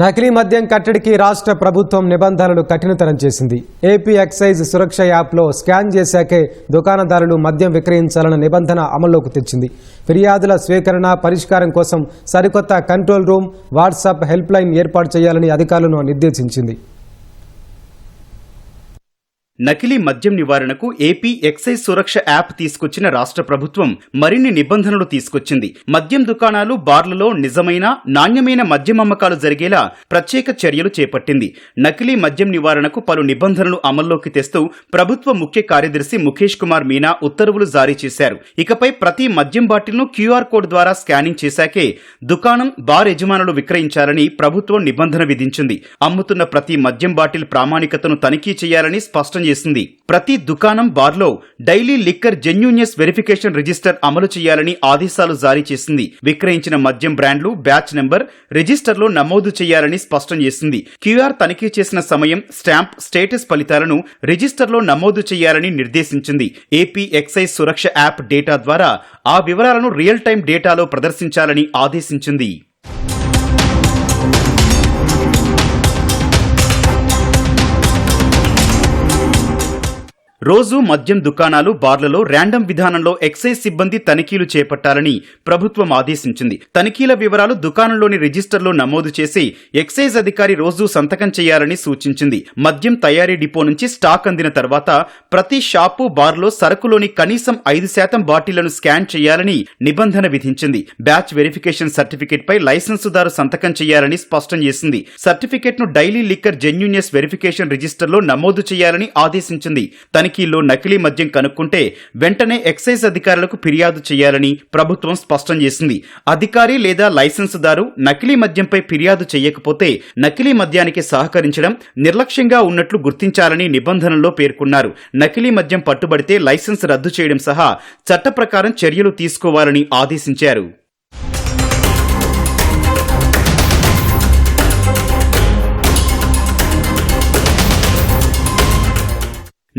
నకిలీ మద్యం కట్టడికి రాష్ట్ర ప్రభుత్వం నిబంధనలు కఠినతరం చేసింది. ఏపీ ఎక్సైజ్ సురక్ష యాప్లో స్కాన్ చేశాకే దుకాణదారులు మద్యం విక్రయించాలన్న నిబంధన అమల్లోకి తెచ్చింది. ఫిర్యాదుల స్వీకరణ పరిష్కారం కోసం సరికొత్త control room WhatsApp help line ఏర్పాటు చేయాలని అధికారులను నిర్దేశించింది. నకిలీ మద్యం నివారణకు ఏపీ ఎక్సైజ్ సురక్ష యాప్ తీసుకొచ్చిన రాష్ట్ర ప్రభుత్వం మరిన్ని నిబంధనలు తీసుకొచ్చింది. మద్యం దుకాణాలు బార్లలో నిజమైన నాణ్యమైన మద్యం అమ్మకాలు జరిగేలా ప్రత్యేక చర్యలు చేపట్టింది. నకిలీ మద్యం నివారణకు పలు నిబంధనలు అమల్లోకి తెస్తూ ప్రభుత్వ ముఖ్య కార్యదర్శి ముఖేష్ కుమార్ మీనా ఉత్తర్వులు జారీ చేశారు. ఇకపై ప్రతి మద్యం బాటిల్ను క్యూఆర్ కోడ్ ద్వారా స్కానింగ్ చేశాకే దుకాణం బార్ యజమానులు విక్రయించాలని ప్రభుత్వం నిబంధన విధించింది. అమ్ముతున్న ప్రతి మద్యం బాటిల్ ప్రామాణికతను తనిఖీ చేయాలని స్పష్టం చేసింది ప్రతి దుకాణం బార్లో daily liquor genuineness verification register అమలు చేయాలని ఆదేశాలు జారీ చేసింది. విక్రయించిన మద్యం బ్రాండ్లు బ్యాచ్ నెంబర్ రిజిస్టర్లో నమోదు చేయాలని స్పష్టం చేసింది. క్యూఆర్ తనిఖీ చేసిన సమయం స్టాంప్ స్టేటస్ ఫలితాలను రిజిస్టర్లో నమోదు చేయాలని నిర్దేశించింది. AP excise Suraksha app data ద్వారా ఆ వివరాలను రియల్ టైం డేటాలో ప్రదర్శించాలని ఆదేశించింది. రోజు మద్యం దుకాణాలు బార్లలో ర్యాండమ్ విధానంలో ఎక్సైజ్ సిబ్బంది తనిఖీలు చేపట్టాలని ప్రభుత్వం ఆదేశించింది. తనిఖీల వివరాలు దుకాణంలోని రిజిస్టర్లో నమోదు చేసి ఎక్సైజ్ అధికారి రోజు సంతకం చేయాలని సూచించింది. మద్యం తయారీ డిపో నుంచి స్టాక్ అందిన తర్వాత ప్రతి షాపు బార్లో సరుకులోని కనీసం ఐదు శాతం బాటిళ్ళను స్కాన్ చేయాలని నిబంధన విధించింది. బ్యాచ్ వెరిఫికేషన్ సర్టిఫికేట్ పై లైసెన్సుదారు సంతకం చేయాలని స్పష్టం చేసింది. సర్టిఫికేట్ను డైలీ లిక్కర్ జెన్యూనియస్ వెరిఫికేషన్ రిజిస్టర్లో నమోదు చేయాలని ఆదేశించింది. తనిఖీల్లో నకిలీ మద్యం కనుక్కుంటే వెంటనే ఎక్సైజ్ అధికారులకు ఫిర్యాదు చేయాలని ప్రభుత్వం స్పష్టం చేసింది. అధికారి లేదా లైసెన్సుదారు నకిలీ మద్యంపై ఫిర్యాదు చేయకపోతే నకిలీ మద్యానికి సహకరించడం నిర్లక్ష్యంగా ఉన్నట్లు గుర్తించాలని నిబంధనల్లో పేర్కొన్నారు. నకిలీ మద్యం పట్టుబడితే లైసెన్స్ రద్దు చేయడం సహా చట్ట ప్రకారం చర్యలు తీసుకోవాలని ఆదేశించారు.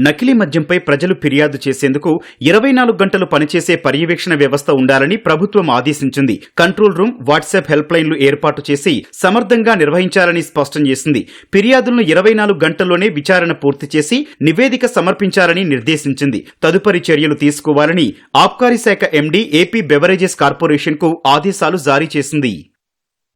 నకిలీ మద్యంపై ప్రజలు ఫిర్యాదు చేసేందుకు ఇరవై నాలుగు గంటలు పనిచేసే పర్యవేక్షణ వ్యవస్థ ఉండాలని ప్రభుత్వం ఆదేశించింది. కంట్రోల్ రూమ్ వాట్సాప్ హెల్ప్ లైన్లు ఏర్పాటు చేసి సమర్థంగా నిర్వహించాలని స్పష్టం చేసింది. ఫిర్యాదులను ఇరవై నాలుగు గంటల్లోనే విచారణ పూర్తి చేసి నివేదిక సమర్పించాలని నిర్దేశించింది. తదుపరి చర్యలు తీసుకోవాలని ఆబ్కారీ శాఖ ఎండీ ఏపీ బెవరేజెస్ కార్పొరేషన్కు ఆదేశాలు జారీ చేసింది.